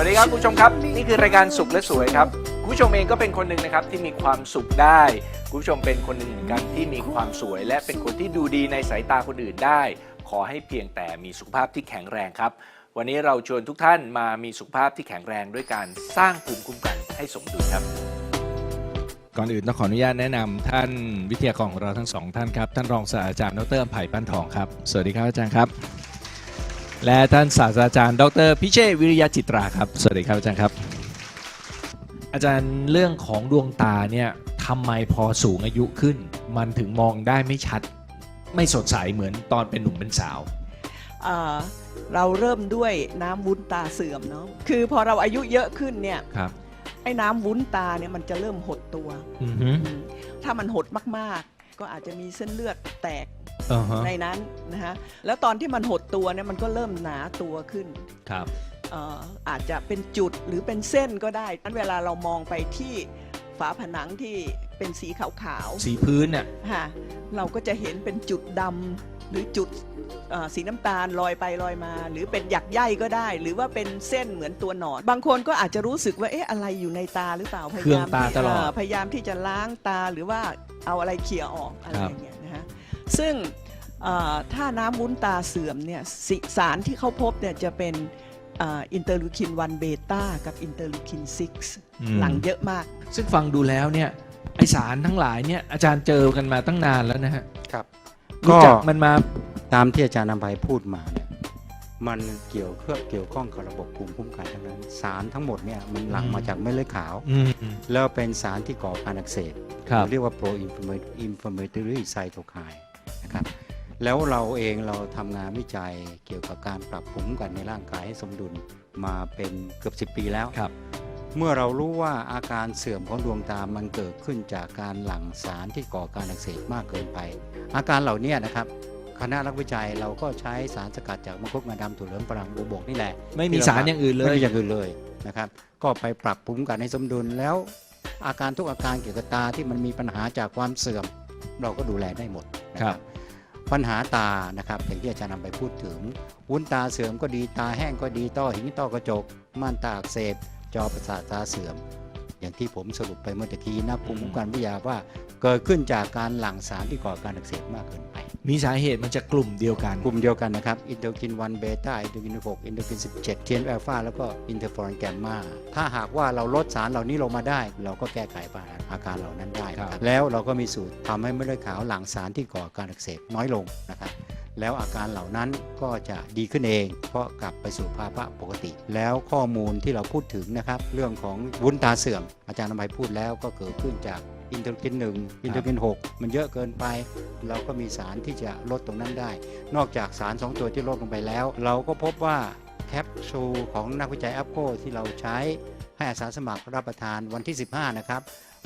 วัสดีครับคุณผู้ชมครับ นี่คือรายการสุขและสวยครับคุณผู้ชมเองก็เป็นคนหนึ่งนะครับที่มีความสุขได้คุณผู้ชมเป็นคนหนึ่งเหมือนกันที่มีความสวย และเป็นคนที่ดูดีในสายตาคนอื่นได้ ขอให้เพียงแต่มีสุขภาพที่แข็งแรงครับ วันนี้เราชวนทุกท่านมามีสุขภาพที่แข็งแรงด้วยการสร้างภูมิคุ้มกันให้สมดุลครับ ก่อนอื่นต้องขออนุญาตแนะนำท่านวิทยากรของเราทั้งสองท่านครับ ท่านรองศาสตราจารย์ดรอภัยปั้นทองครับ สวัสดีครับอาจารย์ครับ และท่านศาสตราจารย์ ดร พิเชษฐ์วิริยะจิตราครับ สวัสดีครับอาจารย์ครับ อาจารย์เรื่องของดวงตาเนี่ยทำไมพอสูงอายุขึ้น มันถึงมองได้ไม่ชัด ไม่สดใสเหมือนตอนเป็นหนุ่มเป็นสาว เอ่อเราเริ่มด้วยน้ำวุ้นตาเสื่อมเนาะคือพอเราอายุเยอะขึ้นเนี่ยครับ ไอ้น้ำวุ้นตาเนี่ยมันจะเริ่มหดตัวอือฮึอืมถ้ามันหดมากๆ ก็อาจจะมีเส้นเลือดแตก อ่าฮะในนั้นนะฮะแล้วตอนที่มันหดตัวเนี่ยมันก็เริ่มหนาตัวขึ้นครับ เอ่ออาจจะเป็นจุดหรือเป็นเส้นก็ได้นั้นเวลาเรามองไปที่ฝาผนังที่เป็นสีขาวๆสีพื้นเนี่ยค่ะเราก็จะเห็นเป็นจุดดำหรือจุดเอ่อสีน้ำตาลลอยไปลอยมา หรือเป็นหยักใยก็ได้ หรือว่าเป็นเส้นเหมือนตัวหนอน บางคนก็อาจจะรู้สึกว่าเอ๊ะอะไรอยู่ในตาหรือเปล่าพยายามเครื่องตาตลอด เพยายามที่จะล้างตาหรือว่าเอาอะไรเขี่ยออกอะไรครับอย่างเงี้ยนะฮะ ซึ่งเอ่อถ้าน้ำวุ้นตาเสื่อมเนี่ยสิสารที่เขาพบเนี่ยจะเป็นอินเตอร์ลูคิน 1 เบต้ากับอินเตอร์ลูคิน 6 หลังเยอะมาก ซึ่งฟังดูแล้วเนี่ยไอสารทั้งหลายเนี่ยอาจารย์เจอกันมาตั้งนานแล้วนะฮะครับรู้จักมันมาตามที่อาจารย์นำไปพูดมาเนี่ยมันเกี่ยวเครื่องเกี่ยวข้องกับระบบภูมิคุ้มกันทั้งนั้นสารทั้งหมดเนี่ยมันหลั่งอืมมาจากเม็ดเลือดขาวอืมแล้วเป็นสารที่ก่อการอักเสบครับเรียกว่า pro inflammatory cytokine นะครับแล้วเราเองเราทำงานวิจัยเกี่ยวกับการปรับภูมิคุ้มกันในร่างกายให้สมดุลมาเป็นเกือบ 10 ปีแล้วครับ เมื่อเรารู้ว่าอาการเสื่อมของดวงตามันเกิดขึ้นจากการหลั่งสารที่ก่อการอักเสบมากเกินไป อาการเหล่านี้นะครับคณะนักวิจัยเราก็ใช้สารสกัดจากมังคุดงาดำถั่วเหลืองฝรั่งโบวบกนี่แหละไม่มีสารอย่างอื่นเลไม่ยมีอย่างอื่นเลยนะครับก็ไปปรับภูมิคุ้มกันให้สมดุลแล้ว อาการทุกอาการเกี่ยวกับตาที่มันมีปัญหาจากความเสื่อม เราก็ดูแลได้หมด นะคครัรับบปัญหาตานะครับอย่างที่อาจารย์นำไปพูดถึง วุ้นตาเสื่อมก็ดีตาแห้งก็ดีต้อหินต้อกระจกม่านตาอักเสบจอประสาทตาเสื่อม อย่างที่ผมสรุปไปเมื่อตะกี้นะภูมิคุ้มกันวิทยาว่าเกิดขึ้นจากการหลั่งสารที่ก่อการอักเสบมากเกินไป มีสาเหตุมันจะกลุ่มเดียวกัน กลุ่มเดียวกันนะครับอินเตอร์กิน1เบต้าอินเตอร์กิน6อินเตอร์กิน 17เทียนอัลฟาแล้วก็อินเตอร์ฟอรอนแกมมาถ้าหากว่าเราลดสารเหล่านี้ลงมาได้ เราก็แก้ไขปัญหาอาการเหล่านั้นได้นะคครัรับบแล้วเราก็มีสูตรทำให้เม็ดเลือดขาวหลั่งสารที่ก่อการอักเสบน้อยลงนะครับ แล้วอาการเหล่านั้นก็จะดีขึ้นเอง เพราะกลับไปสู่ภาวะปกติ แล้วข้อมูลที่เราพูดถึงนะครับ เรื่องของวุ้นตาเสื่อม อาจารย์นภัยพูดแล้วก็เกิดขึ้นจากอินเตอร์กิน1อินเตอร์กิน6มันเยอะเกินไป เราก็มีสารที่จะลดตรงนั้นได้ นอกจากสาร 2 ตัวที่ลดลงไปแล้ว เราก็พบว่าแคปซูลของนักวิจัยแอปโกที่เราใช้ให้อาสาสมัครรับประทานวันที่ 15 นะครับ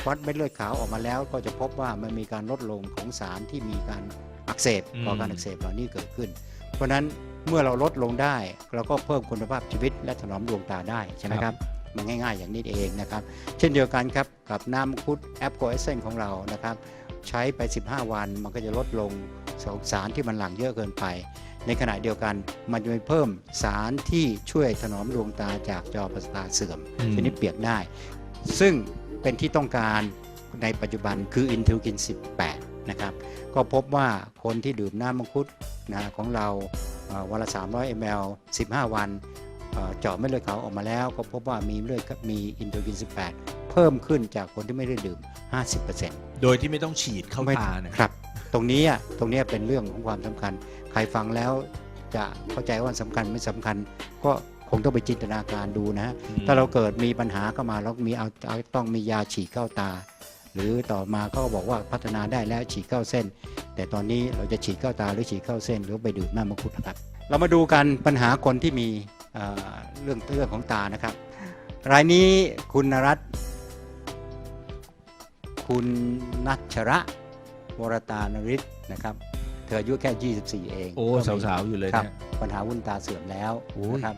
วัดเม็ดเลือดขาวออกมาแล้วก็จะพบว่ามันมีการลดลงของสารที่มีการอัก เสบอืมก่อการอักเสบเหล่านี้เกิดขึ้น เพราะฉะนั้นเมื่อเราลดลงได้ เราก็เพิ่มคุณภาพชีวิตและถนอมดวงตาได้ใช่ไหมครับมันง่ายๆ อย่างนี้เองนะครับเช่นเดียวกันครับกับน้ำมังคุดแอปโกเอเซนของเรานะครับใช้ไป 15 วันมันก็จะลดลงสองสารที่มันหลั่งเยอะเกินไป ในขณะเดียวกันมันจะไปเพิ่มสารที่ช่วยถนอมดวงตาจากจอประสาทตาเสื่อมอืมชนิดเปียกได้ ซึ่งเป็นที่ต้องการในปัจจุบันคืออินเทอร์กิน 18 นะครับ ก็พบว่าคนที่ดื่มน้ำมังคุดนะของเราเอ่อวันละ 300 ml 15 วันเอ่อเจาะเม็ดเลือดขาวออกมาแล้ว ก็พบว่ามีเลือดมีอินเทอร์กิน 18 เพิ่มขึ้นจากคนที่ไม่ได้ดื่ม 50%โดยที่ไม่ต้องฉีดเข้าไม่ตานะครับ ตรงนี้อะตรงนี้เป็นเรื่องของความสำคัญ ใครฟังแล้วจะเข้าใจว่าสำคัญไม่สำคัญ ก็คงต้องไปจินตนาการดูนะถ้าเราเกิดมีปัญหาเข้ามาแล้วมีเอาเอาต้องมียาฉีดเข้าตา หรือต่อมาก็บอกว่าพัฒนาได้แล้วฉีดเข้าเส้น แต่ตอนนี้เราจะฉีดเข้าตาหรือฉีดเข้าเส้น หรือไปดื่มน้ำมังคุดนะครับ เรามาดูกันปัญหาคนที่มีเอ่อเรื่องเรื่องของตานะครับ รายนี้คุณนรัตน์คุณนัชระวรตานริศนะครับ เธออายุแค่ 24 เองโอ้ก็มีสาวๆอยู่เลยครับเนี่ยปัญหาวุ้นตาเสื่อมแล้วโอ้ยนะครับ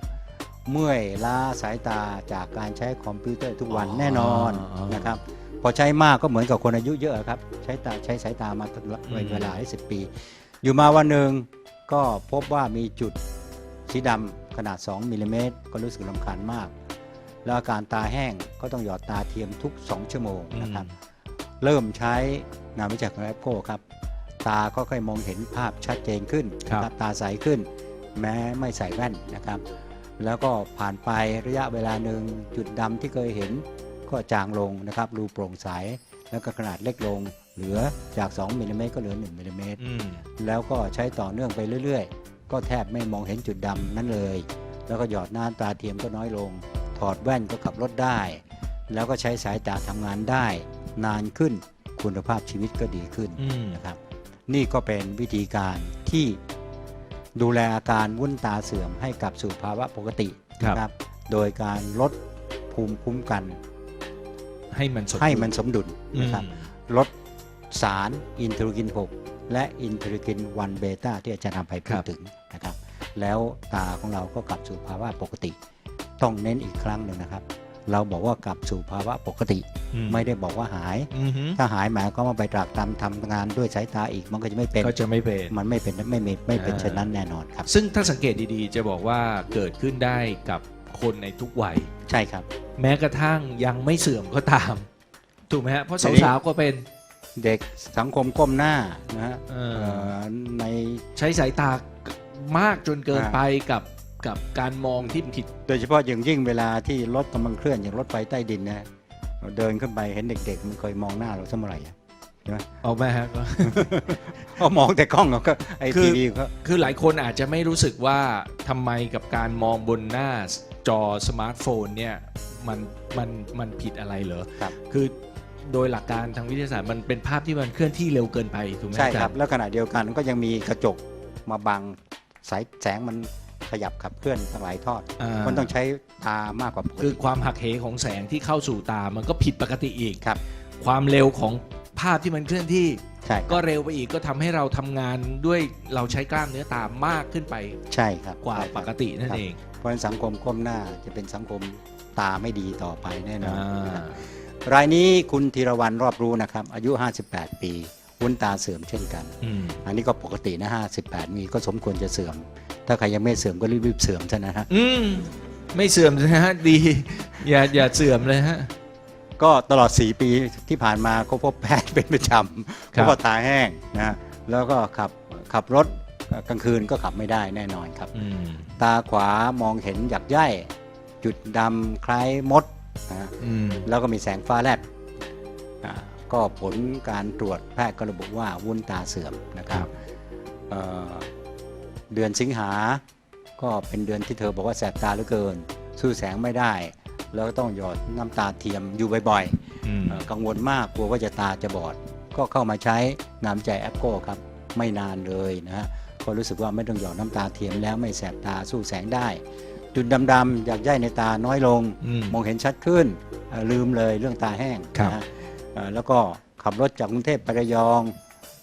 เมื่อยล้าสายตาจากการใช้คอมพิวเตอร์ทุกวันอ๋อแน่นอนอ๋อนะครับ พอใช้มากก็เหมือนกับคนอายุเยอะครับ ใช้ตาใช้สายตามาตลอดอืมเวลาหลายสิบปี อยู่มาวันหนึ่งก็พบว่ามีจุดสีดำขนาด 2มิลลิเมตรก็รู้สึกลำคาญมาก แล้วอาการตาแห้งก็ต้องหยอดตาเทียมทุก 2 ชั่วโมงนะครับ เริ่มใช้งานวิจัยของแอปโก้ครับ ตาก็ค่อยมองเห็นภาพชัดเจนขึ้นครับนะตาใสขึ้น แม้ไม่ใส่แว่นนะครับ แล้วก็ผ่านไประยะเวลาหนึ่งจุดดำที่เคยเห็น ก็จางลงนะครับรูโปร่งใส แล้วก็ขนาดเล็กลง เหลือจาก 2มิลลิเมตรก็เหลือ 1มิลลิเมตรอืมแล้วก็ใช้ต่อเนื่องไปเรื่อยๆ ก็แทบไม่มองเห็นจุดดำนั้นเลย แล้วก็หยอดน้ำตาเทียมก็น้อยลง ถอดแว่นก็ขับรถได้ แล้วก็ใช้สายตาทำงานได้ นานขึ้นคุณภาพชีวิตก็ดีขึ้น อืม นะครับนี่ก็เป็นวิธีการที่ดูแลอาการวุ้นตาเสื่อมให้กลับสู่ภาวะปกติครับ นะครับโดยการลดภูมิคุ้มกัน ให้มันสมดุลให้มันสมดุลอืมนะครับลดสารอินเทอร์กิน 6 และอินเทอร์กิน 1 เบต้าที่อาจารย์นำไปพูครัดบถึงนะครับ แล้วตาของเราก็กลับสู่ภาวะปกติ ต้องเน้นอีกครั้งหนึ่งนะครับ เราบอกว่ากลับสู่ภาวะปกติอืไม่ได้บอกว่าหายอือหือถ้าหายหมายก็มาไปตรากตำทำงานด้วยสายตาอีกมันก็จะไม่เป็นก็จะไม่เป็นมันไม่เป็นไม่ไม่ไม่เป็นอ่าเช่นนั้นแน่นอนครับ ซึ่งถ้าสังเกตดีๆ จะบอกว่าเกิดขึ้นได้กับ คนในทุกวัย ใช่ครับ แม้กระทั่งยังไม่เสื่อมก็ตาม ถูกไหมฮะเพราะทีนี้ สาวๆก็เป็นเด็กสังคมก้มหน้านะฮะเออเอ่อใน ใช้สายตามากจนเกินอ่า ไปกับกับการมองที่ผิด โดยเฉพาะอย่างยิ่งเวลาที่รถกำลังเคลื่อนอย่างรถไฟใต้ดินนะเราเดินขึ้นไปเห็นเด็กๆมันเคยมองหน้าเราสักเมื่อไหร่อะ เอาไหมฮะก็เขามองแต่กล้องเขาก็ไอคือทีวีเขาคือหลายคนอาจจะไม่รู้สึกว่าทำไมกับการมองบนหน้าจอสมาร์ทโฟนเนี่ยมันมันมันผิดอะไรเหรอ ครับ คือโดยหลักการทางวิทยาศาสตร์มันเป็นภาพที่มันเคลื่อนที่เร็วเกินไปถูกไหมใช่อาจาครับ ย์แล้วขณะเดียวกันก็ยังมีกระจกมาบังสายแสงมันขยับขับเคลื่อนตั้งหลายทอด อ่ามันต้องใช้ตามากกว่าปกคือติความหักเหของแสงที่เข้าสู่ตามันก็ผิดปกติอีก ครับ ความเร็วของภาพที่มันเคลื่อนที่ ใช่ครับก็เร็วไปอีกก็ทำให้เราทำงานด้วยเราใช้กล้ามเนื้อตามากขึ้นไปใช่ครับกว่าใช่ครับปกตินั่นครับเองเพราะฉะนั้นสังคมก้มหน้าจะเป็นสังคมตาไม่ดีต่อไปแน่นอนอ่านะครับรายนี้คุณธีรวรรณรอบรู้นะครับ อายุ 58 ปีวุ้นตาเสื่อมเช่นกัน อืม อันนี้ก็ปกตินะ58 มีก็สมควรจะเสื่อม ถ้าใครยังไม่เสื่อมก็รีบๆเสื่อมซะนะฮะ อืม ไม่เสื่อมนะฮะ ดี อย่าอย่าเสื่อมเลยฮะ ก็ตลอด 4 ปีที่ผ่านมาก็พบแพทย์เป็นประจำครัเพบราะว่าตาแห้งนะฮะแล้วก็ขับขับรถกลางคืนก็ขับไม่ได้แน่นอนครับอืมตาขวามองเห็นหยักใยจุดดำคล้ายมดนะฮะอืมแล้วก็มีแสงฟ้าแลบอ่าก็ผลการตรวจแพทย์ก็ระบุว่าวุ้นตาเสื่อมนะครับเอ่อเดือนสิงหา ก็เป็นเดือนที่เธอบอกว่าแสบตาเหลือเกิน สู้แสงไม่ได้ แล้วก็ต้องหยอดน้ำตาเทียมอยู่บ่อยอืมๆเอ่อกังวลมากกลัวว่าจะตาจะบอด ก็เข้ามาใช้งานวิจัยแอปโก้ครับ ไม่นานเลยนะฮะก็รู้สึกว่าไม่ต้องหยอดน้ำตาเทียมแล้วไม่แสบตาสู้แสงได้ จุดดำๆอยากใยในตาน้อยลง อืม มองเห็นชัดขึ้นเอ่อลืมเลยเรื่องตาแห้งครับ นะฮะเอ่อแล้วก็ขับรถจากกรุงเทพไประยอง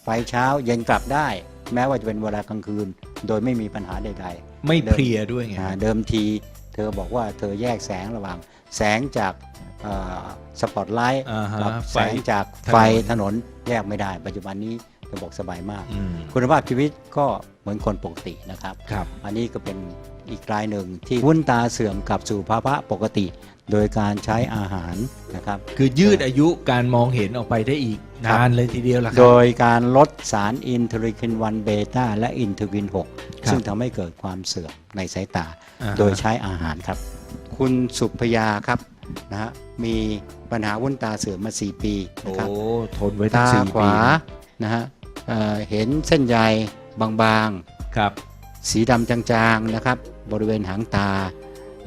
ไปเช้าเย็นกลับได้ แม้ว่าจะเป็นเวลากลางคืน โดยไม่มีปัญหาใด ไม่เพลียด้วยไงๆอ่าเดิมทีเธอบอกว่าเธอแยกแสงระหว่าง แสงจากสปอตไลท์อ่าฮะกับไฟแสงจากถนนไฟถนนแยกไม่ได้ ปัจจุบันนี้เธอบอกสบายมากอืมคุณภาพชีวิตก็เหมือนคนปกตินะครับครับอันนี้ก็เป็นอีกรายหนึ่งที่วุ้นตาเสื่อมกลับสู่ภาวะปกติ โดยการใช้อาหารนะครับ คือยืดอายุการมองเห็นออกไปได้อีกครับนานเลยทีเดียวล่ะคโดรับยการลดสารอินเทอร์คิน1เบต้าและอินเทอร์คินครับ6ซึ่งทำให้เกิดความเสื่อมในสายตาอ่าฮะโดยใช้อาหารครับ คุณสุพยาครับนะฮะมีปัญหาวุ้นตาเสื่อมมา 4 ปีโอ้นะครับทนไว้ตั้งตาสี่ขปีวานะฮะเอ่อเห็นเส้นใยบางครับๆ สีดำจางๆนะครับ บริเวณหางตา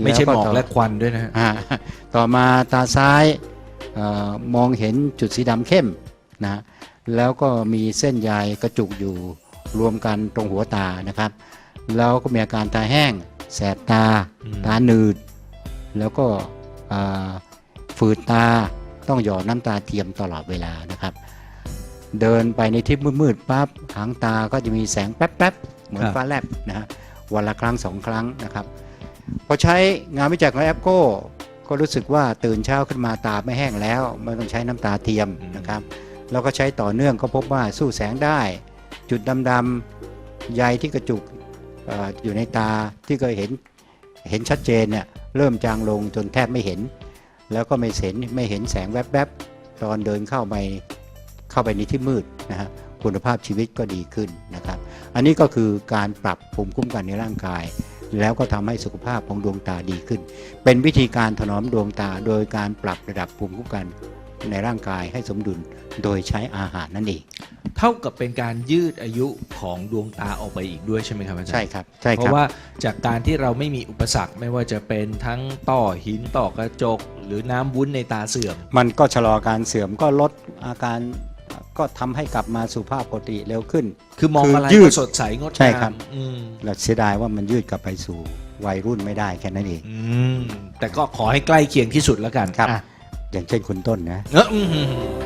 ไม่ใช่แล้วหมอกต่และควันด้วยนะฮะอ่าต่อมาตาซ้ายเออมองเห็นจุดสีดำเข้มนะแล้วก็มีเส้นใยกระจุกอยู่รวมกันตรงหัวตานะครับ แล้วก็มีอาการตาแห้ง แสบตา อืมตาหนืด แล้วก็ฝืดตาต้องหยอดน้ำตาเทียมตลอดเวลานะครับ เดินไปในที่มืดๆปั๊บหางตาก็จะมีแสงแป๊บๆเหมือนฟ้าแลบนะฮะวันละครั้งสองครั้งนะครับพอใช้งานวิจัยของแอปโก้ก็รู้สึกว่าตื่นเช้าขึ้นมาตาไม่แห้งแล้วไม่ต้องใช้น้ำตาเทียมนะครับแล้วก็ใช้ต่อเนื่องก็พบว่าสู้แสงได้ จุดดำๆใยที่กระจุกออยู่ในตาที่เคยเห็นเห็นชัดเจนเนี่ย เริ่มจางลงจนแทบไม่เห็น แล้วก็ไม่เห็นไม่เห็นแสงแวบๆ ตอนเดินเข้าไปเข้าไปในที่มืดนะฮะคุณภาพชีวิตก็ดีขึ้นนะครับ อันนี้ก็คือการปรับภูมิคุ้มกันในร่างกาย แล้วก็ทำให้สุขภาพของดวงตาดีขึ้น เป็นวิธีการถนอมดวงตา โดยการปรับระดับภูมิคุ้มกันในร่างกายให้สมดุลโดยใช้อาหารนั่นเอง เท่ากับเป็นการยืดอายุของดวงตาออกไปอีกด้วยใช่ไหมครับอาจารย์ ใช่ครับใช่เพครับ ราะว่าจากการที่เราไม่มีอุปสรรคไม่ว่าจะเป็นทั้งต่อหินต่อกระจก หรือน้ำวุ้นในตาเสื่อม มันก็ชะลอการเสื่อมก็ลดอาการก็ทำให้กลับมาสู่ภาพปกติเร็วขึ้น คือมองคืออะไรยืก็ดสดใสงดใช่งาครัมบอืมเราเสียดายว่ามันยืดกลับไปสู่วัยรุ่นไม่ได้แค่นั้นเองอืมแต่ก็ขอให้ใกล้เคียงที่สุดแล้วกันครับ อะอย่างเช่นคุณต้นนะ เอออืม